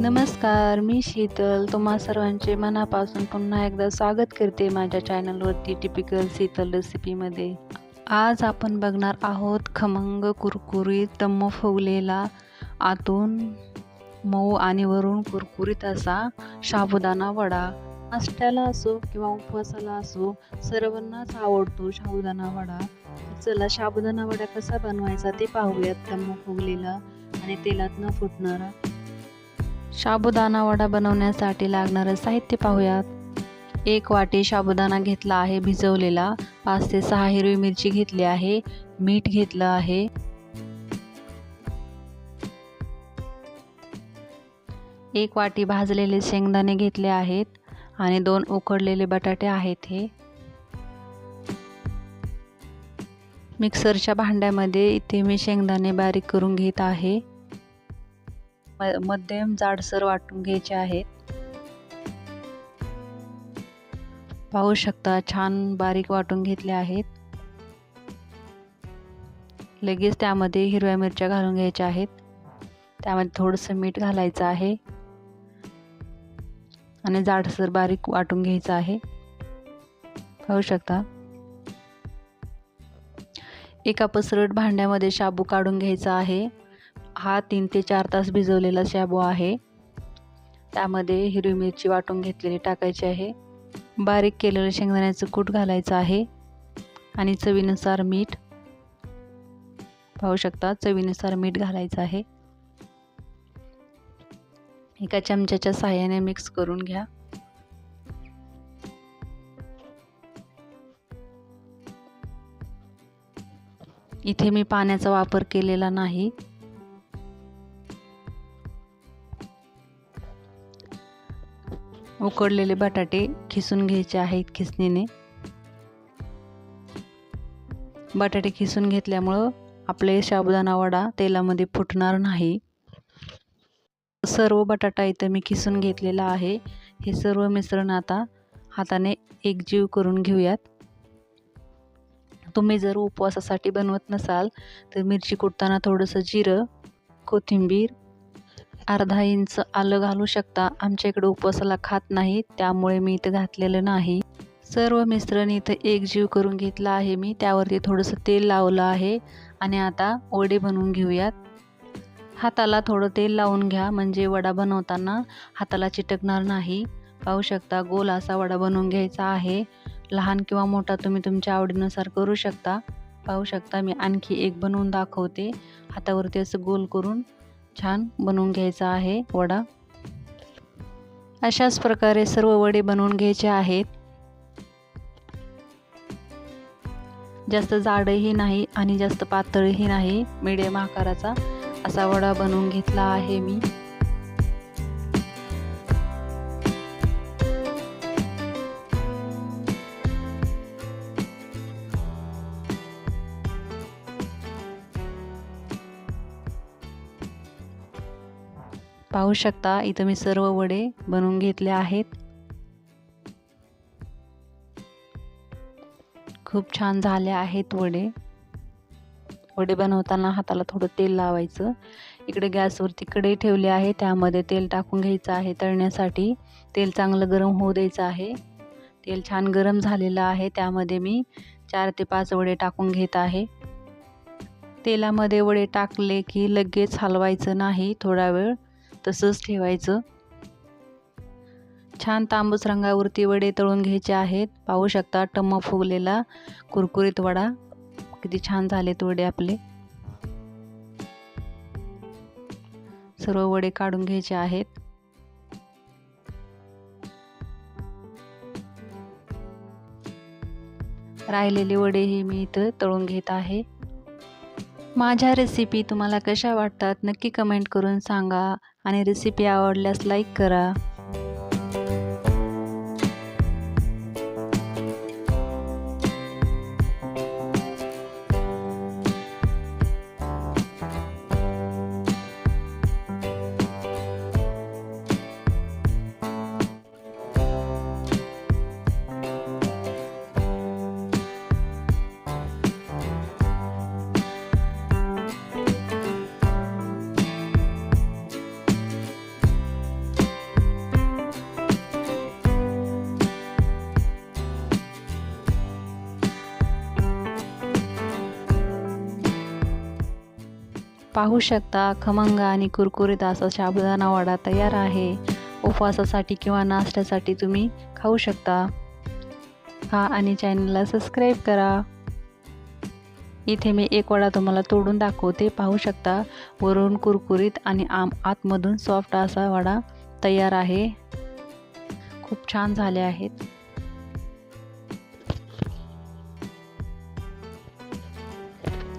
नमस्कार मी शीतल. तुम्हा सर्वांचे मनापासून पुन्हा एकदा स्वागत करते माझ्या चॅनलवरती टिपिकल शीतल रेसिपीमध्ये आज आपण बघणार आहोत खमंग कुरकुरीत तम्म फुगलेला आतून मऊ आणि वरून कुरकुरीत असा साबुदाणा वडा. नाश्त्याला असो किंवा उपवासाला असो सर्वांनाच आवडतो साबुदाणा वडा. चला साबुदाणा वडा कसा बनवायचा ते पाहूयात तम्म फुगलेला आणि तेलात न फुटणारा साबुदाणा वडा बनवण्यासाठी लागणारं साहित्य पाहूयात. एक वाटी साबुदाणा घेतला आहे भिजवलेला. पाच ते सहा हिरवी मिरची घेतली आहे मीठ घेतलं आहे. एक वाटी भाजलेले शेंगदाणे घेतले आहेत आणि दोन उकडलेले बटाटे आहेत हे. मिक्सरच्या भांड्यामध्ये इथे मी शेंगदाणे बारीक करून घेत आहे. मध्यम जाडसर वाटून घ्यायचे आहेत. पाहू शकता छान बारीक वाटून घेतले आहेत. लगेच त्यामध्ये हिरव्या मिरच्या घालून घ्यायच्या आहेत. त्यामध्ये थोडंसं मीठ घालायचं आहे. आणि जाडसर बारीक वाटून घ्यायचं आहे. पाहू शकता. एका पसरट भांड्यामध्ये शाबू काढून घ्यायचा आहे. हा तीन ते चार तास भिजवलेला शाबू आहे. त्यामध्ये हिरवी मिरची वाटून घेतलेली टाकायची आहे. बारीक केलेलं शेंगदाण्याचं कूट घालायचं आहे. आणि चवीनुसार मीठ. पाहू शकता चवीनुसार मीठ घालायचं आहे. एका चमच्याच्या साह्याने मिक्स करून घ्या. इथे मी पाण्याचा वापर केलेला नाही. उकडलेले बटाटे खिसून घ्यायचे आहेत खिसणीने. बटाटे खिसून घेतल्यामुळं आपले साबुदाणा वडा तेलामध्ये फुटणार नाही. सर्व बटाटा इथं मी खिसून घेतलेला आहे. हे सर्व मिश्रण आता हाताने एकजीव करून घेऊयात. तुम्ही जर उपवासासाठी बनवत नसाल तर मिरची कुटताना थोडंसं जिरं कोथिंबीर अर्धा इंच आलं घालू शकता. आमच्या इकडं उपवासाला खात नाही त्यामुळे मी इथं घातलेलं नाही. सर्व मिश्रण इथं एकजीव करून घेतला आहे मी. त्यावरती थोडंसं तेल लावलं आहे आणि आता वडे बनवून घेऊयात. हाताला थोडं तेल लावून घ्या म्हणजे वडा बनवताना हाताला चिटकणार नाही. पाहू शकता गोल असा वडा बनवून घ्यायचा आहे. लहान किंवा मोठा तुम्ही तुमच्या आवडीनुसार करू शकता. पाहू शकता मी आणखी एक बनवून दाखवते. हातावरती असं गोल करून छान बनवून घ्यायचा आहे वडा. अशाच प्रकारे सर्व वडे बनवून घ्यायचे आहेत. जास्त जाडही नाही आणि जास्त पातळही नाही. मीडियम आकाराचा असा वडा बनवून घेतला आहे मी. पाहू शकता इथं मी सर्व वडे बनवून घेतले आहेत. खूप छान झाले आहेत वडे. वडे बनवताना हाताला थोडं तेल लावायचं. इकडे गॅसवरती कढई ठेवली आहे त्यामध्ये तेल टाकून घ्यायचं आहे तळण्यासाठी. तेल चांगलं गरम होऊ द्यायचं आहे. तेल छान गरम झालेलं आहे त्यामध्ये मी चार ते पाच वडे टाकून घेत आहे. तेलामध्ये वडे टाकले की लगेच हलवायचं नाही थोडा वेळ. तसंच ठेवायचं. छान तांबूस रंगावरती वडे तळून घ्यायचे आहेत. पाहू शकता टम्म फुगलेला कुरकुरीत वडा. किती छान झालेत वडे आपले. सर्व वडे काढून घ्यायचे आहेत. राहिलेले वडे हे मी इथं तळून घेत आहे. माझ्या रेसिपी तुम्हाला कशा वाटतात नक्की कमेंट करून सांगा. आणि रेसिपी आवडल्यास लाईक करा. पाहू शकता खमंग आणि कुरकुरीत असा साबुदाणा वडा तयार आहे. उपवासासाठी किंवा नाश्त्यासाठी तुम्ही खाऊ शकता. हा आणि चॅनलला सबस्क्राईब करा. इथे मी एक वडा तुम्हाला तोडून दाखवते. पाहू शकता वरून कुरकुरीत आणि आम आतमधून सॉफ्ट असा वडा तयार आहे. खूप छान झाले आहेत.